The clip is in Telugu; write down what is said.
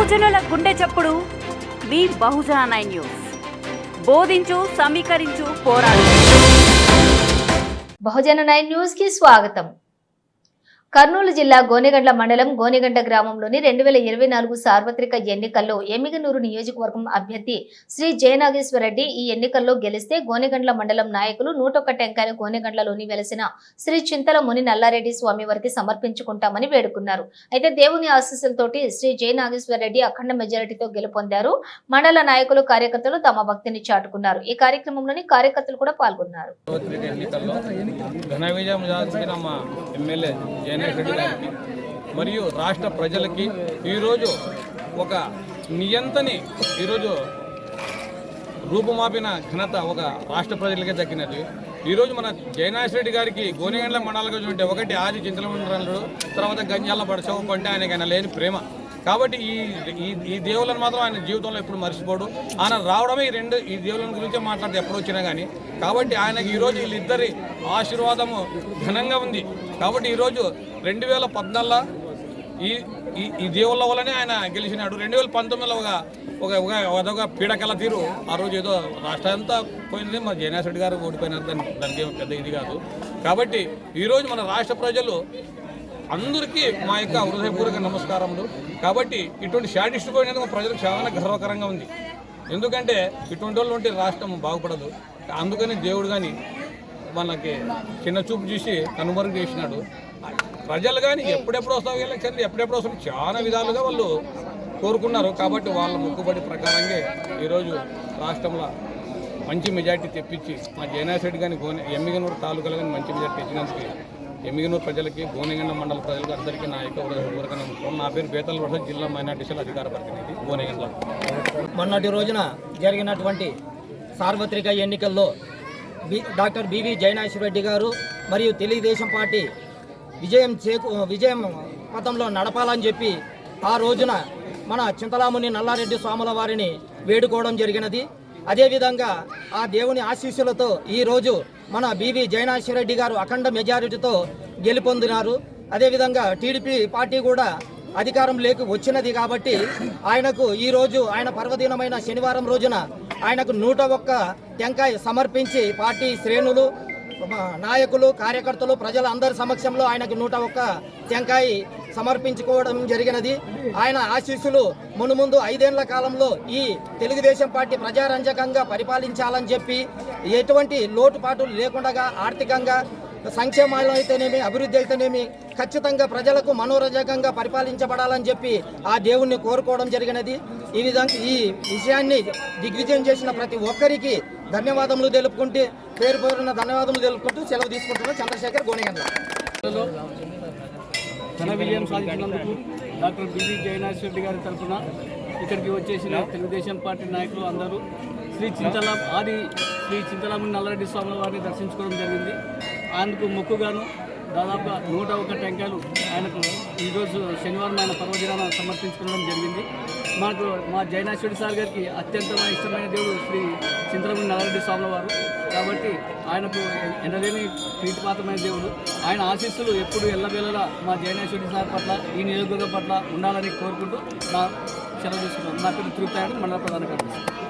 గిరిజనుల గుండె చప్పుడు మీ బహుజన నైన్ న్యూస్. బోధించు సమీకరించు పోరాడు. బహుజన నైన్ న్యూస్కి స్వాగతం. కర్నూలు జిల్లా గోనెగండ్ల మండలం గోనెగండ గ్రామంలోని రెండు వేల ఇరవై నాలుగు సార్వత్రిక ఎన్నికల్లో ఎమ్మిగనూరు నియోజకవర్గం అభ్యర్థి శ్రీ జయనాగేశ్వరరెడ్డి ఈ ఎన్నికల్లో గెలిస్తే గోనెగండ్ల మండలం నాయకులు నూటొక్క టెంకాయలు గోనెగండ్లలోని వెలసిన శ్రీ చింతల ముని నల్లారెడ్డి స్వామి వారికి సమర్పించుకుంటామని వేడుకున్నారు. అయితే దేవుని ఆశీస్సులతోటి శ్రీ జయనాగేశ్వరరెడ్డి అఖండ మెజారిటీతో గెలుపొందారు. మండల నాయకులు కార్యకర్తలు తమ భక్తిని చాటుకున్నారు. ఈ కార్యక్రమంలోని కార్యకర్తలు కూడా పాల్గొన్నారు. సార్వత్రిక రెడ్డి గారికి మరియు రాష్ట్ర ప్రజలకి ఈరోజు ఒక నియంతని ఈరోజు రూపుమాపిన ఘనత ఒక రాష్ట్ర ప్రజలకే దక్కినది. ఈరోజు మన జయనాథ్ రెడ్డి గారికి గోనెగండ్ల మండలంగా చూంటే ఒకటి ఆది చింతలమండలు తర్వాత గంజాల పడచవు కొంటే ఆయనకైనా లేని ప్రేమ. కాబట్టి ఈ ఈ దేవులను మాత్రం ఆయన జీవితంలో ఎప్పుడు మర్చిపోడు. ఆయన రావడమే ఈ రెండు ఈ దేవులను గురించే మాట్లాడితే ఎప్పుడు వచ్చినా కానీ కాబట్టి ఆయనకి ఈరోజు వీళ్ళిద్దరి ఆశీర్వాదము ఘనంగా ఉంది. కాబట్టి ఈరోజు రెండు వేల పద్నాలుగులో ఈ ఈ ఈ దేవుళ్ళ వల్లనే ఆయన గెలిచినాడు. రెండు వేల పంతొమ్మిదిలో ఒక ఒక అదొక పీడకల తీరు. ఆ రోజు ఏదో రాష్ట్రం అంతా పోయింది. మా జయనాథ్ రెడ్డి గారు ఓడిపోయినారు. దాన్ని దానికి పెద్ద ఇది కాదు. కాబట్టి ఈరోజు మన రాష్ట్ర ప్రజలు అందరికీ మా యొక్క హృదయపూర్వక నమస్కారములు. కాబట్టి ఇటువంటి షాడిస్ట్ పోయినందుకు ప్రజలకు చాలా గర్వకరంగా ఉంది. ఎందుకంటే ఇటువంటి వాళ్ళు ఉంటే రాష్ట్రం బాగుపడదు. అందుకని దేవుడు కానీ మనకి చిన్న చూపు చూసి కనుమరుగు చేసినాడు. ప్రజలు కానీ ఎప్పుడెప్పుడు వస్తాం ఎలక్షన్లు ఎప్పుడెప్పుడు వస్తాం చాలా విధాలుగా వాళ్ళు కోరుకున్నారు. కాబట్టి వాళ్ళ మొక్కుబడి ప్రకారంగా ఈరోజు రాష్ట్రంలో మంచి మెజార్టీ తెప్పించి మా జయనాథ్ రెడ్డి కానీ గోని ఎమ్మిగనూరు తాలూకాలు కానీ మంచి మెజార్టీ తెచ్చినందుకు ఎమ్మిగనూరు ప్రజలకి భువనగండ మండల ప్రజలకు అందరికీ నా యొక్క హృదయపూర్వక నమస్కారం. నా పేరు బేతల వరద జిల్లా మైనార్టీసీల అధికార ప్రతినిధి భువనగండ మొన్నటి రోజున జరిగినటువంటి సార్వత్రిక ఎన్నికల్లో B doctor BV Jayanath Reddy garu మరియు తెలుగుదేశం పార్టీ విజయం చేకు విజయం పథంలో నడపాలని చెప్పి ఆ రోజున మన చింతలాముని నల్లారెడ్డి స్వాముల వారిని వేడుకోవడం జరిగినది. అదేవిధంగా ఆ దేవుని ఆశీస్సులతో ఈరోజు మన బీవీ జయనాథ్ రెడ్డి గారు అఖండ మెజారిటీతో గెలుపొందినారు. అదేవిధంగా టీడీపీ పార్టీ కూడా అధికారం లేక వచ్చినది కాబట్టి ఆయనకు ఈ రోజు ఆయన పర్వదినమైన శనివారం రోజున ఆయనకు నూట ఒక్క టెంకాయ సమర్పించి పార్టీ శ్రేణులు నాయకులు కార్యకర్తలు ప్రజల అందరి సమక్షంలో ఆయనకు నూట ఒక్క టెంకాయ సమర్పించుకోవడం జరిగినది. ఆయన ఆశీస్సులు మునుముందు ఐదేళ్ళ కాలంలో ఈ తెలుగుదేశం పార్టీ ప్రజారంజకంగా పరిపాలించాలని చెప్పి ఎటువంటి లోటుపాటులు లేకుండా ఆర్థికంగా సంక్షేమాలు అయితేనేమి అభివృద్ధి అయితేనేమి ఖచ్చితంగా ప్రజలకు మనోరంజకంగా పరిపాలించబడాలని చెప్పి ఆ దేవుణ్ణి కోరుకోవడం జరిగినది. ఈ విధంగా ఈ విషయాన్ని దిగ్విజయం చేసిన ప్రతి ఒక్కరికి ధన్యవాదములు తెలుపుకుంటే పేరు పేరున ధన్యవాదములు తెలుపుకుంటూ సెలవు తీసుకుంటున్న చంద్రశేఖర్ గోనెగండ్ల. ఘన విజయం సాధించినందుకు doctor B V Jayanath Reddy గారి తరఫున ఇక్కడికి వచ్చేసిన తెలుగుదేశం పార్టీ నాయకులు అందరూ శ్రీ చింతలా ఆది శ్రీ చింతలామణి నల్లరెడ్డి స్వాముల వారిని దర్శించుకోవడం జరిగింది. ఆయనకు మొక్కుగాను దాదాపుగా నూట ఒక టెంకాయలు ఆయనకు ఈరోజు శనివారం ఆయన పర్వదినాన సమర్పించుకోవడం జరిగింది. మాకు మా జైనాశ్వరి సార్ గారికి అత్యంత ఇష్టమైన దేవుడు శ్రీ చింతలమని నల్లరెడ్డి స్వాముల వారు. కాబట్టి ఆయనకు ఎండలేని ప్రీతిపాత్రమైన దేవుడు. ఆయన ఆశీస్సులు ఎప్పుడు ఎల్లవేళలా మా జయనేశ్వరి సార్ పట్ల ఈ నియోజకవర్గం పట్ల ఉండాలని కోరుకుంటూ నా సెలవు తీసుకున్నాను నా పేరు తిరుగుతాయని మండల ప్రధాన కార్యదర్శి.